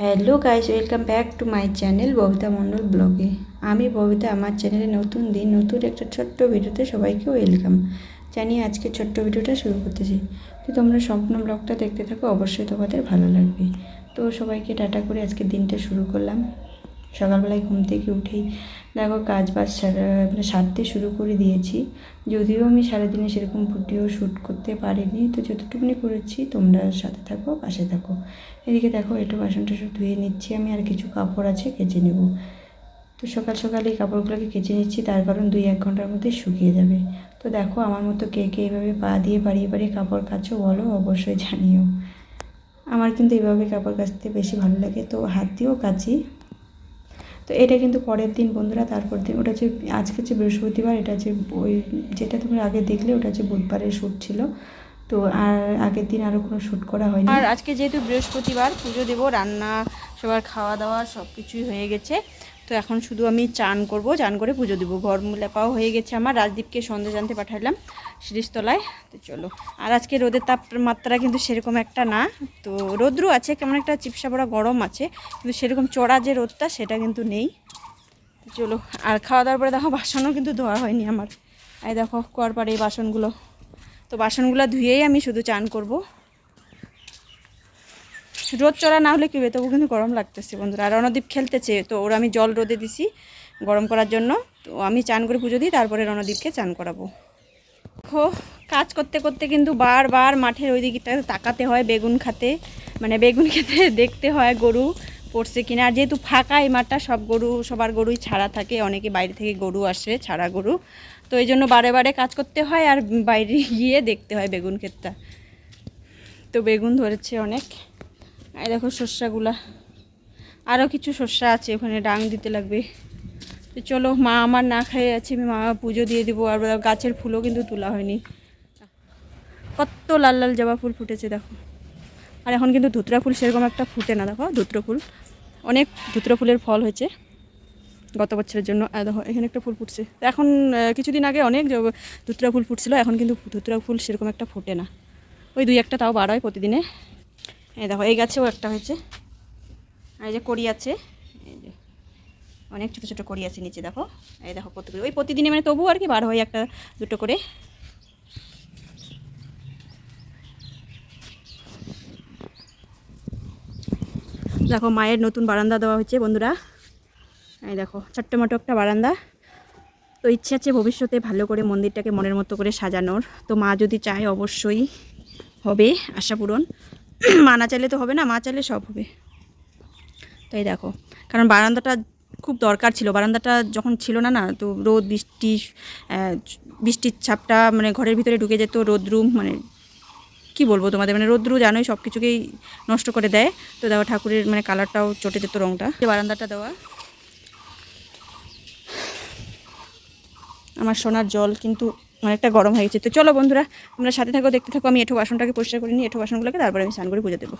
Hello guys welcome back to my channel Babita Mondal ব্লগে আমি ববিতা আমার চ্যানেলে নতুন দিন, নতুন একটা ছোট্ট ভিডিওতে সবাইকে ওয়েলকাম জানিয়ে আজকে ছোট্ট ভিডিওটা শুরু করতেছি। তো তোমরা সম্পূর্ণ ব্লগটা দেখতে থাকো, অবশ্যই তোমাদের ভালো লাগবে। তো সবাইকে টাটা করে আজকে দিনটা শুরু করলাম। সকালবেলায় ঘুম থেকে উঠেই দেখো কাজ বাজ মানে সারতে শুরু করে দিয়েছি। যদিও আমি সারাদিনে সেরকম ভিডিও শ্যুট করতে পারিনি, তো যতটুকুনি করেছি তোমরা সাথে থাকো, পাশে থাকো। এদিকে দেখো একটু বাসন টাসন ধুয়ে নিচ্ছি, আমি আর কিছু কাপড় আছে কেচে নেব। তো সকাল সকাল এই কাপড়গুলোকে কেচে নিচ্ছি, তার কারণ দুই এক ঘণ্টার মধ্যে শুকিয়ে যাবে। তো দেখো আমার মতো কে কে এইভাবে পা দিয়ে বাড়িয়ে বাড়িয়ে কাপড় কাচো বলো, অবশ্যই জানিও। আমার কিন্তু এইভাবে কাপড় কাচতে বেশি ভালো লাগে, তো হাত দিয়েও কাচি। তো এটা কিন্তু পরের দিন বন্ধুরা, তারপর দিন, ওটা হচ্ছে আজকে হচ্ছে বৃহস্পতিবার, এটা হচ্ছে ওই যেটা তোমরা আগে দেখলে, ওটা হচ্ছে বুধবারের শ্যুট ছিল। তো আর আগের দিন আরও কোনো শ্যুট করা হয়নি। আর আজকে যেহেতু বৃহস্পতিবার, পুজো দেবো, রান্না, সবার খাওয়া দাওয়া সব কিছুই হয়ে গেছে। তো এখন শুধু আমি চান করব, চান করে পুজো দেবো। ঘর লেপাও হয়ে গেছে আমার, রাজদীপকে সন্ধ্যে জানতে পাঠালাম শিরিষতলায় তো চলো, আর আজকে রোদের তাপমাত্রা কিন্তু সেরকম একটা না। তো রোদ্রু আছে, কেমন একটা চিপসা পড়া গরম আছে, কিন্তু সেরকম চড়া যে রোদটা সেটা কিন্তু নেই। চলো, আর খাওয়া দাওয়ার পরে দেখো বাসনও কিন্তু ধোয়া হয়নি আমার। এই দেখো কুয়ার পাড়ে এই বাসনগুলো। তো বাসনগুলো ধুয়েই আমি শুধু চান করব। রোদ চড়া না হলে কি হবে? তবু কিন্তু গরম লাগতেছে বন্ধুরা। আর রণদীপ খেলতেছে, তো ওরা আমি জল রোদে দিছি গরম করার জন্য। তো আমি চান করে পুজো দিই, তারপরে রণদীপকে চান করাবো। দেখো, কাজ করতে করতে কিন্তু বারবার মাঠের ওই দিকটা তাকাতে হয়, বেগুন খাতে। মানে বেগুন খেতে দেখতে হয় গরু পড়ছে কিনা। আর যেহেতু ফাঁকা এই মাঠটা, সব গরু, সবার গরুই ছাড়া থাকে। অনেকে বাইরে থেকে গরু আসে, ছাড়া গরু। তো এই জন্য বারে বারে কাজ করতে হয় আর বাইরে গিয়ে দেখতে হয় বেগুন ক্ষেতটা। তো বেগুন ধরেছে অনেক। এই দেখো শস্যাগুলা আরও কিছু শস্যা আছে, ওখানে ডাং দিতে লাগবে। তো চলো, মা আমার না খেয়ে আছে আমি মা পুজো দিয়ে দিব। আর গাছের ফুলও কিন্তু তোলা হয়নি। কত লাল লাল জবা ফুল ফুটেছে, দেখো। আর এখন কিন্তু ধুতরা ফুল সেরকম একটা ফুটে না, দেখো, ধুতরা ফুল। অনেক ধুতরা ফুলের ফল হয়েছে গত বছরের জন্য। দেখো, এখানে একটা ফুল ফুটছে। এখন কিছুদিন আগে অনেক ধুতরা ফুল ফুটছিল, এখন কিন্তু ধুতরা ফুল সেরকম একটা ফোটে না। ওই দুই একটা তাও বার হয় প্রতিদিনে। এই দেখো, এই গাছেও একটা হয়েছে। এই যে কড়ি আছে, এই যে অনেক ছোটো ছোটো কড়ি আছে নিচে, দেখো। এই দেখো কতগুলো। ওই প্রতিদিনে মানে তবু আর কি বার হয় একটা, দুটো করে। দেখো, মায়ের নতুন বারান্দা দেওয়া হয়েছে, বন্ধুরা। এই দেখো, ছোট্ট মোটো একটা বারান্দা। তো ইচ্ছে আছে ভবিষ্যতে ভালো করে মন্দিরটাকে মনের মতো করে সাজানোর। তো মা যদি চায়, অবশ্যই হবে, আশা পূরণ। মা না চাইলে তো হবে না, মা চাইলে সব হবে। তাই দেখো, কারণ বারান্দাটা খুব দরকার ছিল। বারান্দাটা যখন ছিল না না, তো রোদ, বৃষ্টি বৃষ্টির ছাপটা মানে ঘরের ভিতরে ঢুকে যেত, রোদ্রু মানে কি বলব তোমাদের মানে রোদ্রু জানোই সব কিছুকেই নষ্ট করে দেয়। তো দেখো ঠাকুরের মানে কালারটাও চটে যেত রঙটা বারান্দাটা দেওয়া। আমার সোনার জল কিন্তু অনেকটা গরম হয়ে গেছে। তো চলো বন্ধুরা আমরা সাথে থাকো, দেখতে থাকো, আমি এঠো বাসনটাকে পরিষ্কার করে নিই, এঠো বাসনগুলোকে, তারপরে আমি স্নান করে পুজো দেবো।